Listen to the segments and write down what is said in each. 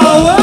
Oh.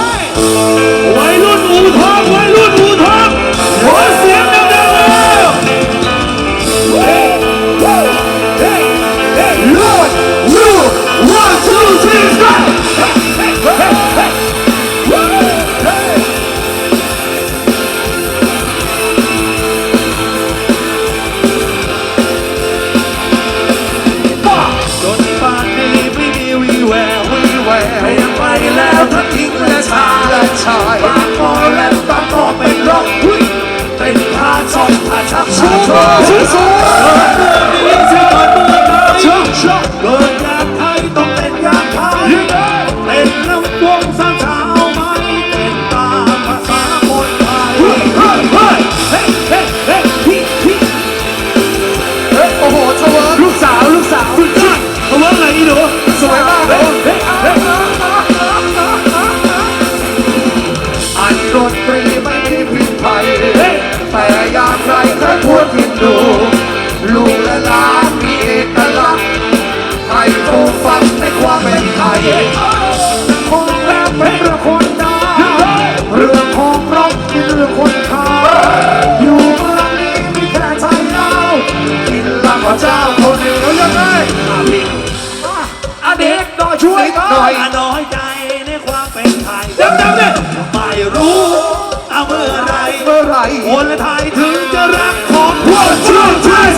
คนไทยถึงจะรักของพวกเชื่อชาติ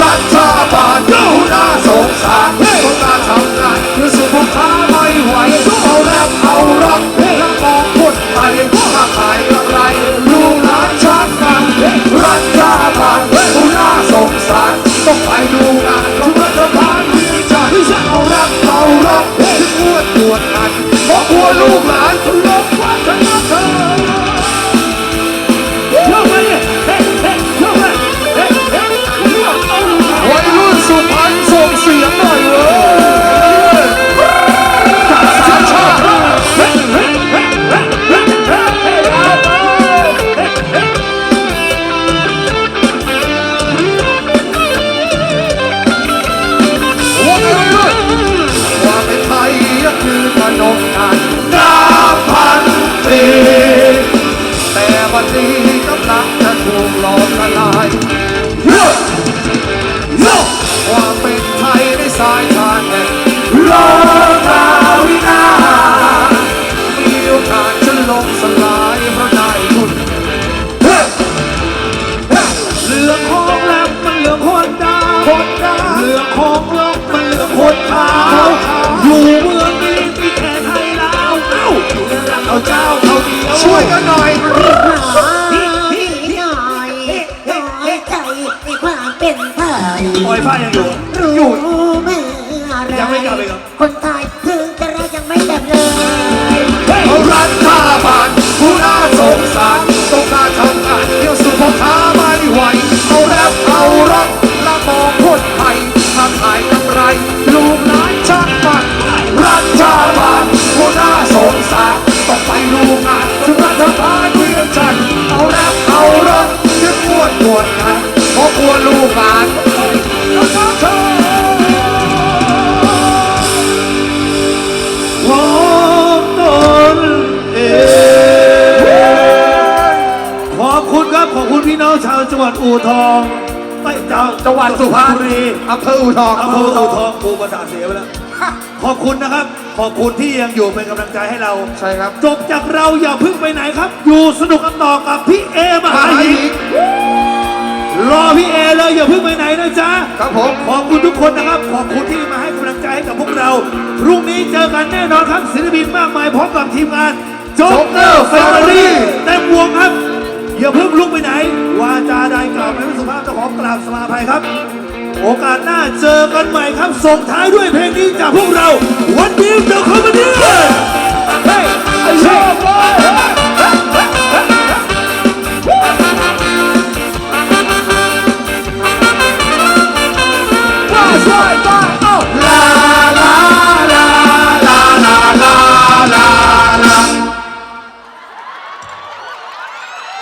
รัฐบาลดูน่าสงสาร ความเป็นไทยในสายทานแห่งโลกาวินามีโอกาสจะล่มสลายเพราะนายคุณเหลืองของแลบมันเหลืองคนดาวคนดาวเหลืองของลกมันเหลืองคนขาวอยู่เมืองนี้มีแค่ไทยลาวเอ้าเอาเจ้าเขาเดียวช่วยกันหน่อยน้อยน้อยน้อยใจความเป็นไท ปล่อยผ้ายังอยู่รู้เมื่อไรยังไม่กลับเลยเหรอคนไทยถึงจะรักยังไม่กลับเลยเอารัฐบาลผู้น่าสงสารต้องการทำงานเดี๋ยวสุขภาไม่ไหวเอาแรปเอาร็อกและมองคนไทยถ้าขายกำไร ลูกหลานชาติบ้านรัฐบาลผู้น่าสงสารต้องไปดูงานถึงรัฐบาลเวียงจันทร์เอาแรปเอาร็อกจะปวดปวดกันเพราะกลัวลูกหลาน วจังหวัดอู่ทองไม่จังจังหวัดสุพรรณบุรีอำเภออูทองอำเภออู่ทองกูประสาทเสียไปแล้ว ขอบคุณนะครับ ขอบคุณที่ยังอยู่เป็นกำลังใจให้เรา ใช่ครับ จบจากเราอย่าเพึ่งไปไหนครับ อยู่สนุกกันต่อกับพี่เอมหาหิงรอพี่เอเลยอย่าเพึ่งไปไหนนะจ๊ะครับผม ขอบคุณทุกคนนะครับ ขอบคุณที่มาให้กำลังใจให้กับพวกเรา พรุ่งนี้เจอกันแน่นอนครับศิลปินมากมายพร้อมกับทีมงานโจ๊กเกอร์แฟมิลี่เต็มวงครับ อย่าเพิ่งลุกไปไหน วาจาใดกล่าวไม่สุภาพเจ้าของกราบสมาภัยครับ โอกาสหน้าเจอกันใหม่ครับส่งท้ายด้วยเพลงนี้จากพวกเราวันนี้เดอะคอมเมดี้เฮ้